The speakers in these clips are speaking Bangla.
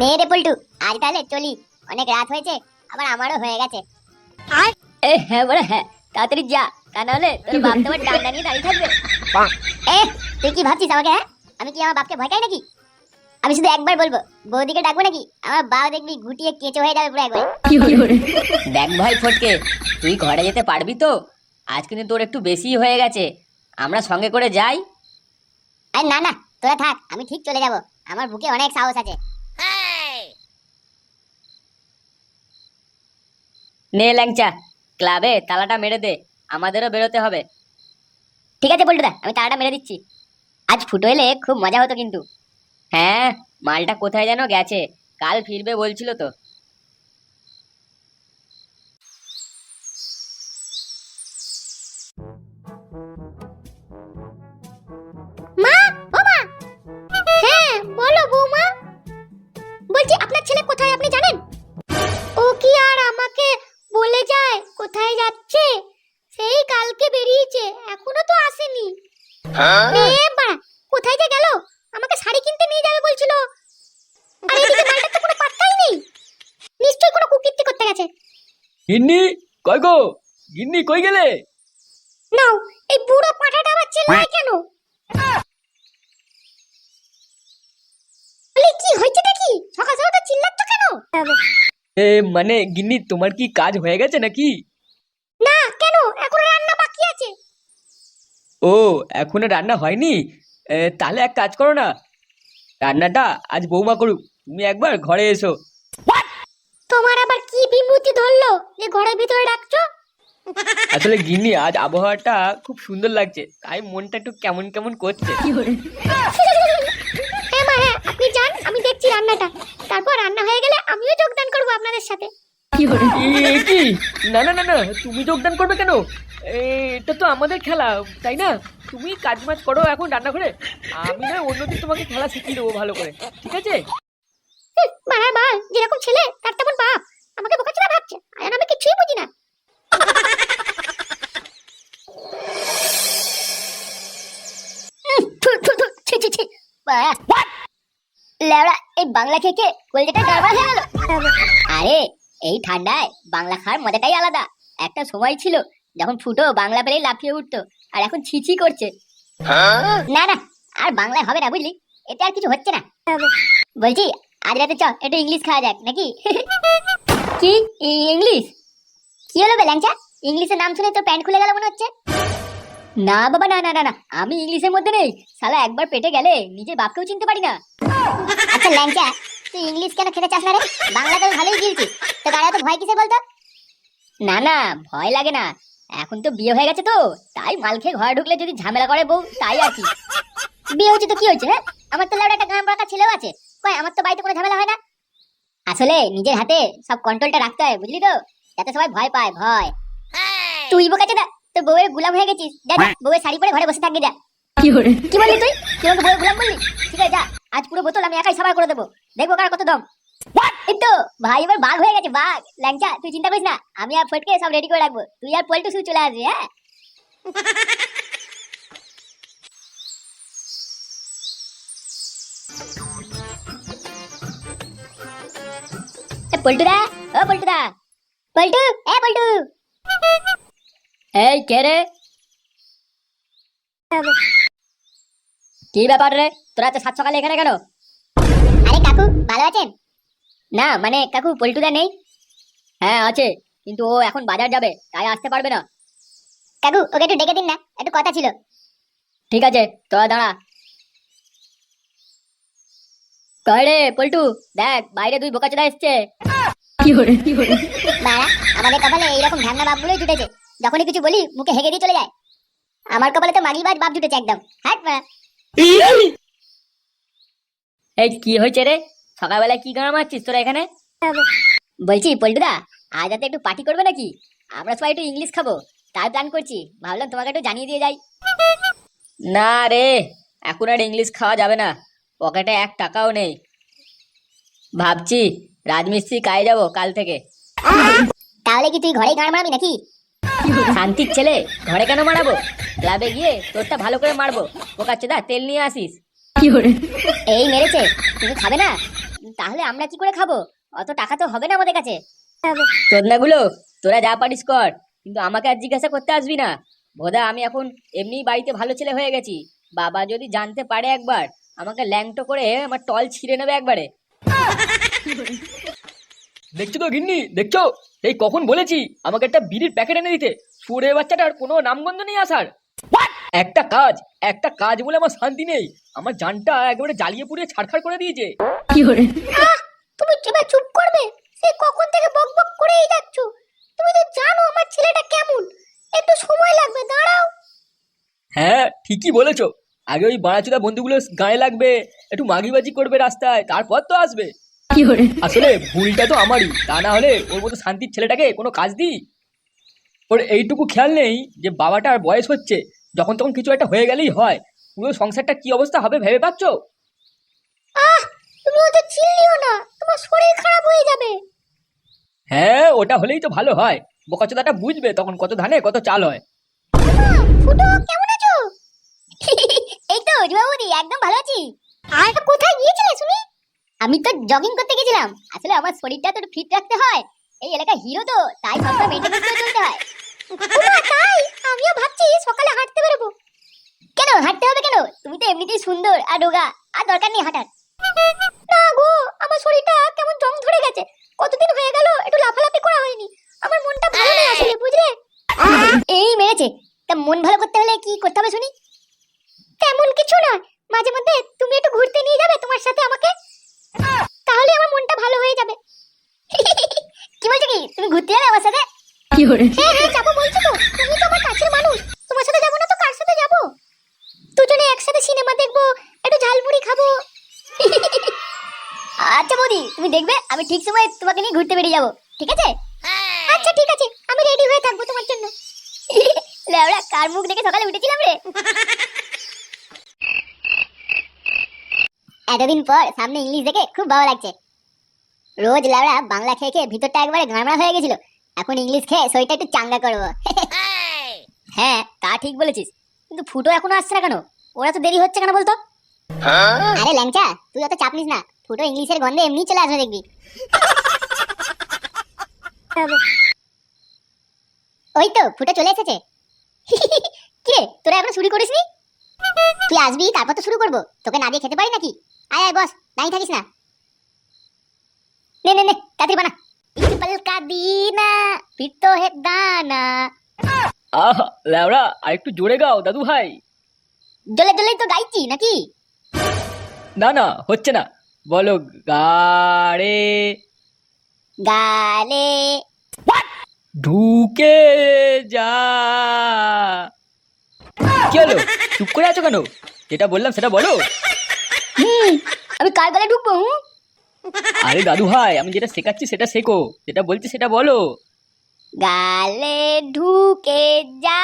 নে রে পল্টু আজ তাহলে চলি। অনেক রাত হয়েছে আবার আমারও হয়ে গেছে। এ হ্যাঁ বলে হ্যাঁ তাড়াতাড়ি যা তা নাহলে তোর বাপ তোমার ডান্ডা নিয়ে দাঁড়িয়ে থাকবে। এ তুই কি ভাবছিস আমাকে হ্যাঁ? আমি কি আমার বাপকে ভয় পাই নাকি? আমি শুধু একবার বলব বৌদিকে ডাকবো নাকি? আমার বাবা দেখবি গুটিয়ে কেঁচো হয়ে যাবে পুরো একবার। দেখ ভাই ফটকে তুই ঘরে যেতে পারবি তো? আজ কিন্তু তোর একটু বেশি হয়ে গেছে। আমরা সঙ্গে করে যাই। আরে না না তোরা থাক আমি ঠিক চলে যাব। আমার বুকে অনেক সাহস আছে। নে ল্যাংচা। ক্লাবে তালাটা মেরে দে, আমাদেরও বেরোতে হবে। ঠিক আছে পল্টুদা, আমি তালাটা মেরে দিচ্ছি। আজ ফুটো এলে খুব মজা হতো কিন্তু। হ্যাঁ মালটা কোথায় যেন গেছে, কাল ফিরবে বলছিল তো। আর এদিকে মালটার তো কোনো পাত্তাই নেই। নিশ্চয়ই কোনো কুকীর্তি করতে গেছে। গিন্নি কই গো? গিন্নি কই গেলে? নাও এই বুড়ো পাঠাটা আবার চিল্লায় কেন? বলি কি হয়েছে নাকি সকাল সকাল তো চিল্লাচ্ছ কেন? এ মানে গিন্নি তোমার কি কাজ হয়ে গেছে নাকি? না কেন? এখন রান্না বাকি আছে। ও এখনও রান্না হয়নি? এ, তাহলে এক কাজ করো না। রান্নাটা আজ বৌমা করুক। তুমি একবার ঘরে এসো। তোমার আবার কি বিমূতি ধরলো? যে ঘরের ভিতরে রাখছো আসলে গিন্নি আজ আবহাওয়াটা খুব সুন্দর লাগছে। তাই মনটা একটু কেমন কেমন করছে। হ্যাঁ মা হ্যাঁ আপনি যান আমি দেখছি রান্নাটা। তারপর রান্না হয়ে গেলে আমিও যোগদান করব আপনাদের সাথে। এ, কি? না না না না তুমি যোগদান করবে কেন? এ, এটা তো আমাদের খেলা তাই না? তুমি কাজ মাজ করো এখন রান্না করে আমি না অন্যদিন তোমাকে খেলা শিখিয়ে দেবো ভালো করে ঠিক আছে? বাল যেরকম ছেলে তার তেমন বাপ। আমাকে বোকাচোদা ভাবছে। আর আমি কিছুই বুঝি না। লেওড়া এই বাংলা খেয়ে কলজাটা গাড়বার হয়ে গেল। আরে এই ঠান্ডায় বাংলা খাওয়ার মজাটাই আলাদা। একটা সময় ছিল যখন ফুটো বাংলা পেলেই লাফিয়ে উঠতো আর এখন ছিছি করছে। না না আর বাংলায় হবে না বুঝলি। এতে আর কিছু হচ্ছে না। বলছি আজ রাতে চ একটু ইংলিশ খাওয়া যাক নাকি? কি? ইংলিশ কি হলো বে ল্যাংচা ইংলিশের নাম শুনে তোর প্যান্ট খুলে গেল মনে হচ্ছে? না বাবা না না না না। আমি ইংলিশের মধ্যে নেই। শালা একবার পেটে গেলে নিজের বাপকেও চিনতে পারি না। আচ্ছা ল্যাংচা তুই ইংলিশ কেন খেতে চাস না রে? বাংলা তো ভালোই গিলছিস তো গাড়া তো ভয় কিসে বলতো? না না ভয় লাগে না। এখন তো বিয়ে হয়ে গেছে তো। তাই মাল খেয়ে ঘরে ঢুকলে যদি ঝামেলা করে বউ তাই আর কি। বিয়ে হচ্ছে তো কি হয়েছে হ্যাঁ? আমার তো লাউডা একটা গান পাকা ছেলেও আছে। কই আমার তো বাড়িতে কোনো ঝামেলা হয় না? আসলে নিজের হাতে সব কন্ট্রোলটা রাখতে হয় বুঝলি তো? যাতে সবাই ভয় পায় ভয়। তুই বোকাচ্ছে না তো বউয়ের গুলাম হয়ে গেছিস। যা যা, বউয়ের শাড়ি পরে ঘরে বসে থাকবি যা। কি বললি তুই? তুই আমাকে বউয়ের গুলাম বললি? ঠিক আছে যা। আজ পুরো বোতল আমি একাই সাবার করে দেবো। দেখব কার কত দম। এই তো ভাই এবার বাঘ হয়ে গেছে বাঘ। ল্যাংচা তুই চিন্তা করিস না আমি আর ফটকে সব রেডি করে রাখব। তুই আর পল্টু শুধু চলে আসবি হ্যাঁ? পল্টুদা ও পল্টুদা পল্টু এ পল্টু এই কে রে কি ব্যাপার রে তোরা তো সাত সকালে এখানে কেন আরে কাকু ভালো আছেন না মানে কাকু পল্টুদা নেই হ্যাঁ আছে কিন্তু ও এখন বাজার যাবে তাই আসতে পারবে না কাকু ওকে একটু ডেকে দিন না একটু কথা ছিল ঠিক আছে তোরা দাঁড়া কয় রে পল্টু। দেখ বাইরে দুই বোকাচোদা এসছে। বাড়া আমাদের কপালে এইরকম বাপগুলোই জুটেছে। যখনই কিছু বলি মুখে হেগে দিয়ে চলে যায়। আমার কপালে তো মাগিবাজ বাপ জুটেছে একদম। হাট এই কি হয়েছে রে? সকালবেলা কি গান মারছিস তোরা এখানে? বলছি পল্টুদা আজ রাতে একটু পার্টি করবে নাকি? আমরা সবাই একটু ইংলিশ খাব। তাই প্ল্যান করছি। ভাবলাম তোমাকে একটু জানিয়ে দিয়ে যাই। না রে এখন আর ইংলিশ খাওয়া যাবে না। পকেটে এক টাকাও নেই। ভাবছি রাজমিস্ত্রি কাজে যাব কাল থেকে। তাহলে কি তুই ঘরেই গান মারাবি নাকি? শান্তির ছেলে ঘরে কেন মারাবো? ক্লাবে গিয়ে তোরটা ভালো করে মারবো। পোকাচ্ছে দা তেল নিয়ে আসিস। এই মেরেছে তুমি খাবে না? তাহলে আমরা কি করে খাব? অত টাকা তো হবে না আমাদের কাছে। চোদনাগুলো তোরা যা পারিস কর। কিন্তু আমাকে আর জিজ্ঞাসা করতে আসবি না। ভোদা আমি এখন এমনি বাড়িতে ভালো ছেলে হয়ে গেছি। বাবা যদি জানতে পারে একবার আমাকে ল্যাংটো করে আমার টল ছিঁড়ে নেবে একবারে। দেখছ তো গিন্নি? দেখছ? এই কখন বলেছি আমাকে একটা বিড়ির প্যাকেট এনে দিতে? সুরে বাচ্চাটার কোনো নামগন্ধ নেই আসার। একটা কাজ একটা কাজ বলে আমার শান্তি নেই। আমার জানটা একেবারে জ্বালিয়ে পুড়িয়ে ছাড়খাড় করে দিয়েছে। তুমি এবার চুপ করবে। সে কখন থেকে বক বক করেই যাচ্ছ? তুমি তো জানো আমার ছেলেটা কেমন। একটু সময় লাগবে দাঁড়াও। হ্যাঁ ঠিকই বলেছ। আগে ওই বাড়াচোদা বন্ধুগুলো গায়ে লাগবে একটু মাগিবাজি করবে রাস্তায় তারপর তো আসবে। আসলে ভুলটা তো আমারই তা না হলে ওর মতো শান্তির ছেলেটাকে কোনো কাজ দিই? ওর এইটুকু খেয়াল নেই যে বাবাটার বয়স হচ্ছে যখন তখন কিছু একটা হয়ে গেলেই হয়। পুরো সংসারটা কি অবস্থা হবে ভেবে পাচ্ছ? তুমি ওদের চিল্লিও না তোমার শরীর খারাপ হয়ে যাবে। হ্যাঁ ওটা হলেই তো ভালো হয়। বোকাচোদাটা বুঝবে তখন কত ধানে কত চাল হয়। ফুটো কেমন আছো? একদম ভালো আছি। আর কোথায় গিয়েছিলে আমি তো জগিং করতে গেছিলাম। আসলে আমার শরীরটা তো ফিট রাখতে হয়। এই এলাকা হিরো তো, তাই সবসময় মেনটেন করে চলতে হয়। তাই? আমিও ভাবছি সকালে হাঁটতে বেরোবো। কেন, হাঁটতে হবে কেন? তুমি তো এমনিতেই সুন্দর আর রোগা। আর দরকার নেই হাঁটার। না গো, আমার শরীরটা কেমন জং ধরে হ্যাঁ হ্যাঁ যাব বলছো তো। তুমি তো আমার কাছের মানুষ। তোমার সাথে যাব না তো? কার সাথে যাব? দুজনে একসাথে সিনেমা দেখব একটু ঝালমুড়ি খাব। আচ্ছা বৌদি তুমি দেখবে আমি ঠিক সময় তোমাকে নিয়ে ঘুরতে বেরিয়ে যাব। ঠিক আছে? আচ্ছা ঠিক আছে। আমি রেডি হয়ে থাকব তোমার জন্য। লেওড়া কার মুখ দেখে সকালে উঠেছিলাম রে? এতদিন পর সামনে ইংলিশ দেখে খুব ভালো লাগছে। রোজ লেওড়া বাংলা খেয়ে খেয়ে ভিতরটা একবারে গামড়া হয়ে গেছিল। এখন ইংলিশ খেয়ে শরীরটা একটু চাঙ্গা করব হ্যাঁ তা ঠিক বলেছিস। কিন্তু ফুটো এখনও আসছে না কেন? ওরা তো দেরি হচ্ছে কেন বলতো? আরে ল্যাংচা তুই অত চাপ নিস না। ফুটো ইংলিশের গন্ধে এমনি চলে আসবে দেখবি। ওই তো ফুটো চলে এসেছে। কে তোরা এখন শুরু করিসনি? তুই আসবি তারপর তো শুরু করব। তোকে না দিয়ে খেতে পারি নাকি? আয় আয় বস দাঁড়িয়ে থাকিস না। নে নে নে তাড়াতাড়ি বানা। প্রিন্সিপাল কা দিনা পিট তো হে দানা আহ লেওড়া আর একটু জোরে গাও দাদু ভাই জলে জলেই তো গাইছি নাকি না না হচ্ছে না বলো গাড়ে গালে ঢুকে যা কি হলো চুপ করে আছো কেন যেটা বললাম সেটা বলো হুম আমি কার গালে ঢুকবো হুম আরে দাদু ভাই আমি যেটা শেখাচ্ছি সেটা শেখো। যেটা বলছি সেটা বলো। গালে ঢুকে যা।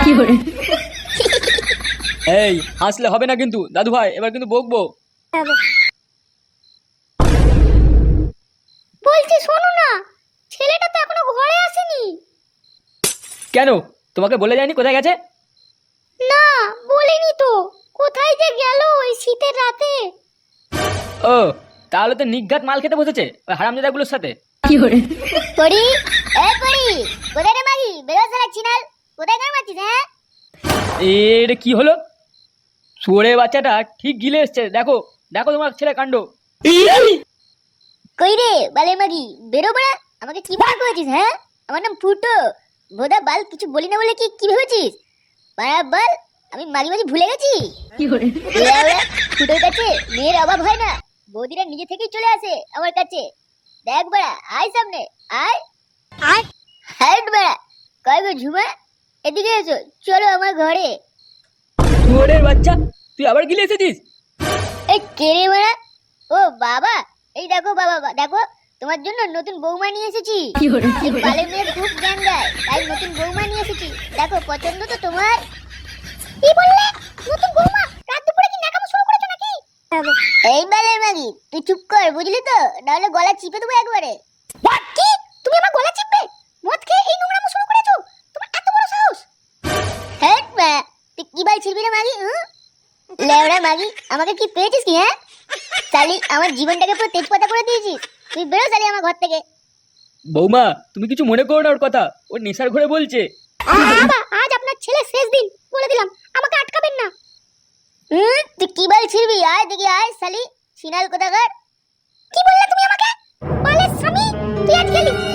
এই হাসলে হবে না কিন্তু। দাদু ভাই এবার কিন্তু বকবো। বলছি শোনো না। ছেলেটা তো এখনও ঘরে আসেনি। কেন? তোমাকে বলে যায়নি কোথায় গেছে? না বলেনি তো। কোথায় যে গেল ওই শীতের রাতে। ও তাহলে তো নিঘাত মাল খেতে বসেছে ওই হারামজাদাগুলোর সাথে। পড়ি এ পড়ি কোথায় রে মাগি বেরো চিনাল কোথায় গান মারছিস হ্যাঁ? এটা কি হলো? শুয়োরে বাচ্চাটা ঠিক গিলে এসছে দেখো দেখো তোমার ছেলে কাণ্ড। কই রে বালের মাগি? বেরো বড়া আমাকে কি মনে করেছিস হ্যাঁ? আমার নাম ফুটো। বোধা বাল কিছু বলি না বলে কি কি ভেবেছিস? বাড়া বাল আমি মাঝে মাঝে ভুলে গেছি। লেওড়া, ফুটোর কাছে মেয়ের অভাব হয় না। বৌদিরা নিজে থেকেই চলে আসে আমার কাছে। দেখ বড়া আয় সামনে আয়। আয়। হাইট বড়া কয় গো ঝুমা এদিকে এসো চলো আমার ঘরে। শুয়োরের বাচ্চা তুই আবার গিলে এসেছিস? এই কে রে বড়া? ও বাবা এই দেখো বাবা দেখো তোমার জন্য নতুন বৌমা নিয়ে এসেছি। এই বালের মেয়ে খুব জ্ঞান দেয় তাই নতুন বৌমা নিয়ে এসেছি। দেখো পছন্দ তো তোমার। কি বললে? নতুন বৌমা হবে। মাগি তুই চুপ কর বুঝলি তো? নাহলে গলা চিপে দেবো একবারে। কি? তুমি আমার গলা চিপবে? মদ খেয়ে এই নোংরা করেছ? তোমার এত বড় সাহস? হেট তুই কি না মাগি মাগি আমাকে কি পেয়েছিস কি হ্যাঁ? আমার জীবনটাকে পুরো তেজপাতা করে দিয়েছিস তুই বেরো সালি আমার ঘর থেকে। বৌমা তুমি কিছু মনে করো না ওর কথা। ওর নেশার ঘরে বলছে। আজ আপনার ছেলে শেষ দিন বলে দিলাম। তুই কি বলছিস বি আয় দেখি আয় সালি সিনাল কোথাকার কি বললে তুমি আমাকে বলে স্বামী তুই আজকে